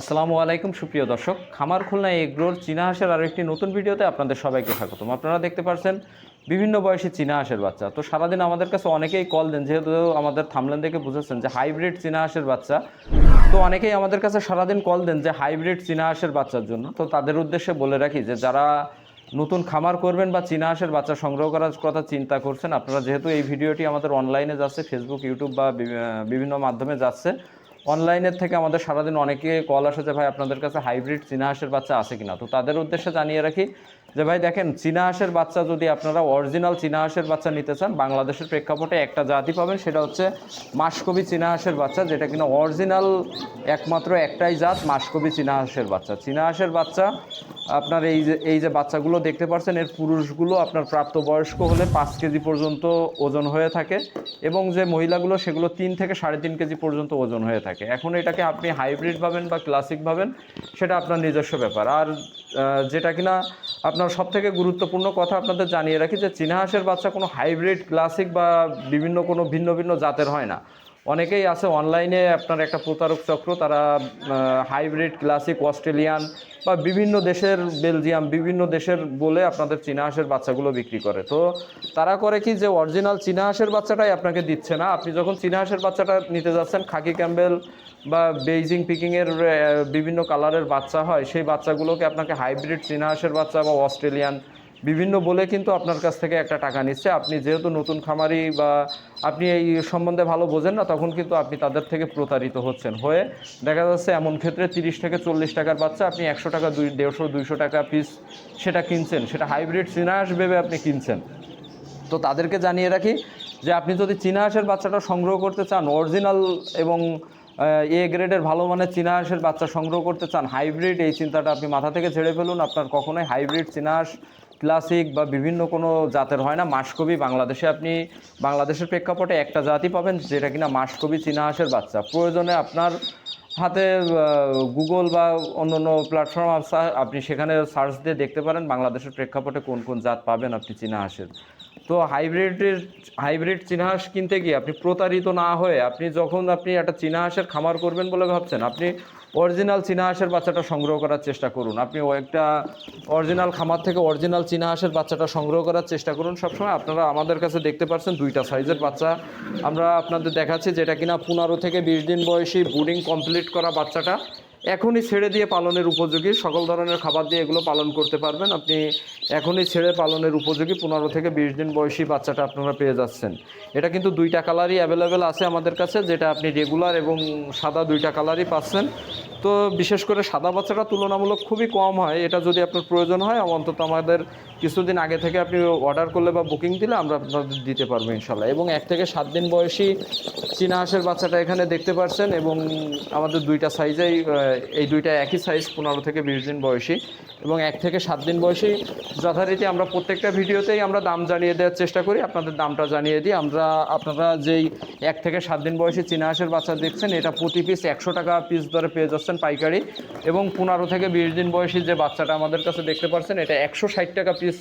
আসসালামু আলাইকুম, সুপ্রিয় দর্শক। খামার খুলনা এগ্রোর চীনা হাঁসের আরও একটি নতুন ভিডিওতে আপনাদের সবাইকে স্বাগতম। আপনারা দেখতে পাচ্ছেন বিভিন্ন বয়সী চীনা হাঁসের বাচ্চা। তো সারাদিন আমাদের কাছে অনেকেই কল দেন, যেহেতু আমাদের থামলেন দেখে বুঝেছেন যে হাইব্রিড চীনা হাঁসের বাচ্চা। তো অনেকেই আমাদের কাছে সারাদিন কল দেন যে হাইব্রিড চীনা হাঁসের বাচ্চার জন্য। তো তাদের উদ্দেশ্যে বলে রাখি যে যারা নতুন খামার করবেন বা চীনা হাঁসের বাচ্চা সংগ্রহ করার কথা চিন্তা করছেন, আপনারা যেহেতু এই ভিডিওটি আমাদের অনলাইনে যাচ্ছে ফেসবুক ইউটিউব বা বিভিন্ন মাধ্যমে যাচ্ছে অনলাইনের থেকে আমাদের সারাদিন অনেকে কল আসে যে, ভাই, আপনাদের কাছে হাইব্রিড চীনা হাঁসের বাচ্চা আছে কিনা? তো তাদের উদ্দেশ্যে জানিয়ে রাখি যে ভাই দেখেন চীনা হাঁসের বাচ্চা যদি আপনারা অরিজিনাল চীনা হাঁসের বাচ্চা নিতে চান, বাংলাদেশের প্রেক্ষাপটে একটা জাতি পাবেন, সেটা হচ্ছে মাসকবি চীনা হাঁসের বাচ্চা, যেটা কিনা অরিজিনাল একমাত্র একটাই জাত, মাসকবি চীনা হাঁসের বাচ্চা। চীনা হাঁসের বাচ্চা, আপনার এই যে এই যে বাচ্চাগুলো দেখতে পাচ্ছেন এর পুরুষগুলো আপনার প্রাপ্তবয়স্ক হলে পাঁচ কেজি পর্যন্ত ওজন হয়ে থাকে, এবং যে মহিলাগুলো, সেগুলো তিন থেকে সাড়ে তিন কেজি পর্যন্ত ওজন হয়ে থাকে। এখন এটাকে আপনি হাইব্রিড পাবেন বা ক্লাসিক পাবেন সেটা আপনার নিজস্ব ব্যাপার। আর যেটা কিনা আপনার সব থেকে গুরুত্বপূর্ণ কথা আপনাদের জানিয়ে রাখি যে চীনা হাঁসের বাচ্চা কোনো হাইব্রিড ক্লাসিক বা বিভিন্ন কোনো ভিন্ন ভিন্ন জাতের হয় না। অনেকেই আছে অনলাইনে আপনার একটা প্রতারক চক্র, তারা হাইব্রিড ক্লাসিক অস্ট্রেলিয়ান বা বিভিন্ন দেশের বেলজিয়াম বিভিন্ন দেশের বলে আপনাদের চীনা হাঁসের বাচ্চাগুলো বিক্রি করে। তো তারা করে কি যে অরিজিনাল চীনা হাঁসের বাচ্চাটাই আপনাকে দিচ্ছে না। আপনি যখন চীনা হাঁসের বাচ্চাটা নিতে যাচ্ছেন, খাকি ক্যাম্বেল বা বেইজিং পিকিংয়ের বিভিন্ন কালারের বাচ্চা হয়, সেই বাচ্চাগুলোকে আপনাকে হাইব্রিড চীনা হাঁসের বাচ্চা বা অস্ট্রেলিয়ান বিভিন্ন বলে কিন্তু আপনার কাছ থেকে একটা টাকা নিচ্ছে। আপনি যেহেতু নতুন খামারি বা আপনি এই সম্বন্ধে ভালো বোঝেন না, তখন কিন্তু আপনি তাদের থেকে প্রতারিত হচ্ছেন। হয়ে দেখা যাচ্ছে এমন ক্ষেত্রে তিরিশ থেকে চল্লিশ টাকার বাচ্চা আপনি একশো টাকা, দুই দেড়শো, দুইশো টাকা পিস সেটা কিনছেন। সেটা হাইব্রিড সিনাস ভেবে আপনি কিনছেন। তো তাদেরকে জানিয়ে রাখি যে, আপনি যদি চীনা হাঁসের বাচ্চাটা সংগ্রহ করতে চান অরিজিনাল এবং এ গ্রেডের ভালো মানের চীনা হাঁসের বাচ্চা সংগ্রহ করতে চান হাইব্রিড এই চিন্তাটা আপনি মাথা থেকে ছেড়ে ফেলুন। আপনার কখনোই হাইব্রিড চীনা হাঁস ক্লাসিক বা বিভিন্ন কোনো জাতের হয় না। মাসকবি বাংলাদেশে আপনি, বাংলাদেশের প্রেক্ষাপটে একটা জাতি পাবেন যেটা কিনা মাসকবি চীনাহাসের বাচ্চা। প্রয়োজনে আপনার হাতে গুগল বা অন্য অন্য প্ল্যাটফর্ম আপনি সেখানে সার্চ দিয়ে দেখতে পারেন বাংলাদেশের প্রেক্ষাপটে কোন কোন জাত পাবেন আপনি চীনা হাঁসের তো হাইব্রিডের, হাইব্রিড চীনা হাঁস কিনতে গিয়ে আপনি প্রতারিত না হয়ে আপনি যখন আপনি একটা চীনা হাঁসের খামার করবেন বলে ভাবছেন, আপনি অরিজিনাল চীনা হাঁসের বাচ্চাটা সংগ্রহ করার চেষ্টা করুন। আপনি একটা অরিজিনাল খামার থেকে অরিজিনাল চীনা হাঁসের বাচ্চাটা সংগ্রহ করার চেষ্টা করুন। সবসময় আপনারা আমাদের কাছে দেখতে পাচ্ছেন দুইটা সাইজের বাচ্চা। আমরা আপনাদের দেখাচ্ছি যেটা কিনা পনেরো থেকে বিশ দিন বয়সী বুডিং কমপ্লিট করা বাচ্চাটা। এখনই ছেড়ে দিয়ে পালনের উপযোগী। সকল ধরনের খাবার দিয়ে এগুলো পালন করতে পারবেন। আপনি এখনই ছেড়ে পালনের উপযোগী। পনেরো থেকে বিশ দিন বয়সী বাচ্চাটা আপনারা পেয়ে যাচ্ছেন। এটা কিন্তু দুইটা কালারই অ্যাভেলেবেল আছে আমাদের কাছে, যেটা আপনি রেগুলার এবং সাদা দুইটা কালারই পাচ্ছেন। তো বিশেষ করে সাদা বাচ্চাটা তুলনামূলক খুবই কম হয়। এটা যদি আপনার প্রয়োজন হয়, অন্তত আমাদের কিছুদিন আগে থেকে আপনি অর্ডার করলে বা বুকিং দিলে আমরা আপনাদের দিতে পারব ইনশাল্লাহ এবং এক থেকে সাত দিন বয়সী চীনা হাঁসের বাচ্চাটা এখানে দেখতে পাচ্ছেন এবং আমাদের দুইটা সাইজেই এই দুইটা একই সাইজ পনেরো থেকে বিশ দিন বয়সী। এবং এক থেকে সাত দিন বয়সী যথারীতি আমরা প্রত্যেকটা ভিডিওতেই আমরা দাম জানিয়ে দেওয়ার চেষ্টা করি, আপনাদের দামটা জানিয়ে দিই। আমরা, আপনারা যেই এক থেকে সাত দিন বয়সী চীনা হাঁসের বাচ্চা দেখছেন, এটা প্রতি পিস একশো টাকা পিস দরে পেয়ে যাচ্ছেন পাইকারি। এবং পনেরো থেকে বিশ দিন বয়সী যে বাচ্চাটা আমাদের কাছে দেখতে পাচ্ছেন এটা একশো ষাট টাকা পিস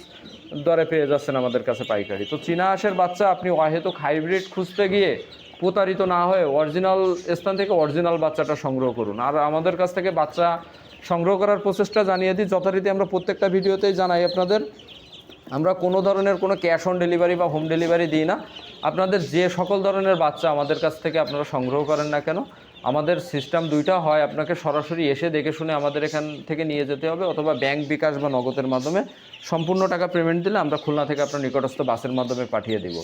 দরে পেয়ে যাচ্ছেন আমাদের কাছে পাইকারি। তো চীনা হাঁসের বাচ্চা, আপনি অহেতুক হাইব্রিড খুঁজতে গিয়ে প্রতারিত না হয়ে অরিজিনাল স্থান থেকে অরিজিনাল বাচ্চাটা সংগ্রহ করুন। আর আমাদের কাছ থেকে বাচ্চা সংগ্রহ করার প্রসেসটা জানিয়ে দিই, যথারীতি আমরা প্রত্যেকটা ভিডিওতেই জানাই আপনাদের। আমরা কোনো ধরনের কোনো ক্যাশ অন ডেলিভারি বা হোম ডেলিভারি দিই না। আপনাদের যে সকল ধরনের বাচ্চা আমাদের কাছ থেকে আপনারা সংগ্রহ করেন না কেন আমাদের সিস্টেম দুইটা হয়, আপনাকে সরাসরি এসে দেখে শুনে আমাদের এখান থেকে নিয়ে যেতে হবে অথবা ব্যাংক বিকাশ বা নগদের মাধ্যমে সম্পূর্ণ টাকা পেমেন্ট দিলে আমরা খুলনা থেকে আপনার নিকটস্থ বাসের মাধ্যমে পাঠিয়ে দিব।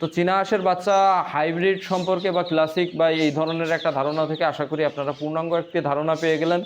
তো চীনা হাঁসের বাচ্চা হাইব্রিড সম্পর্কে বা ক্লাসিক বা এই ধরনের একটা ধারণা থেকে আশা করি আপনারা পূর্ণাঙ্গ একটি ধারণা পেয়ে গেলেন।